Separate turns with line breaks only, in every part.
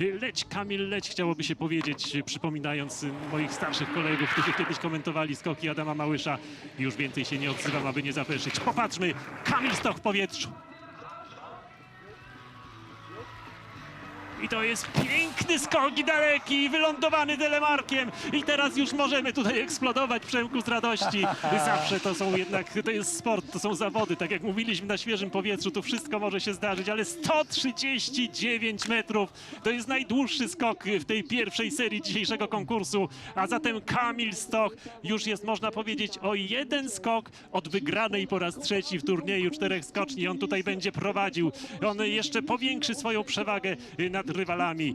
Leć Kamil, leć chciałoby się powiedzieć, przypominając moich starszych kolegów, którzy kiedyś komentowali skoki Adama Małysza. Już więcej się nie odzywam, aby nie zapeszyć. Popatrzmy, Kamil Stoch w powietrzu. I to jest piękny skok i daleki, wylądowany telemarkiem. I teraz już możemy tutaj eksplodować Przemku z radości. Zawsze to są jednak, to jest sport, to są zawody. Tak jak mówiliśmy na świeżym powietrzu, tu wszystko może się zdarzyć, ale 139 metrów to jest najdłuższy skok w tej pierwszej serii dzisiejszego konkursu. A zatem Kamil Stoch już jest, można powiedzieć, o jeden skok od wygranej po raz trzeci w turnieju czterech skoczni. On tutaj będzie prowadził. On jeszcze powiększy swoją przewagę nad rywalami.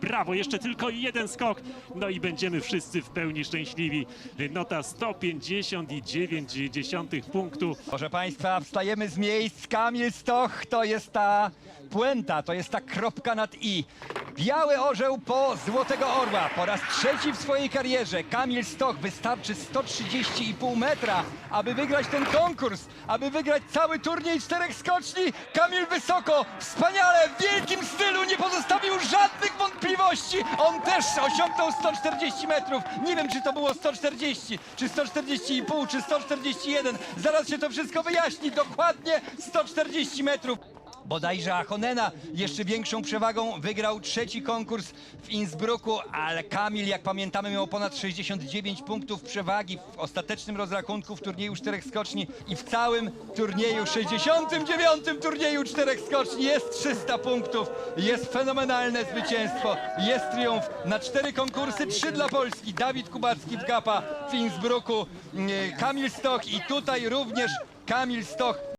Brawo, jeszcze tylko jeden skok. No i będziemy wszyscy w pełni szczęśliwi. Nota 159,9 punktu.
Proszę Państwa, wstajemy z miejsc. Kamil Stoch to jest ta puenta, to jest ta kropka nad i. Biały orzeł po Złotego Orła. Po raz trzeci w swojej karierze Kamil Stoch wystarczy 130,5 metra, aby wygrać ten konkurs, aby wygrać cały turniej czterech skoczni. Kamil wysoko, wspaniale, w wielkim stylu, nie pozostawił żadnych wątpliwości. On też osiągnął 140 metrów. Nie wiem, czy to było 140, czy 140,5, czy 141. Zaraz się to wszystko wyjaśni. Dokładnie 140 metrów. Bodajże Achonena jeszcze większą przewagą wygrał trzeci konkurs w Innsbrucku, ale Kamil, jak pamiętamy, miał ponad 69 punktów przewagi w ostatecznym rozrachunku w turnieju czterech skoczni i w całym turnieju, 69. turnieju czterech skoczni jest 300 punktów. Jest fenomenalne zwycięstwo, jest triumf na cztery konkursy, trzy dla Polski. Dawid Kubacki w Gapa w Innsbrucku, mm, Kamil Stoch i tutaj również Kamil Stoch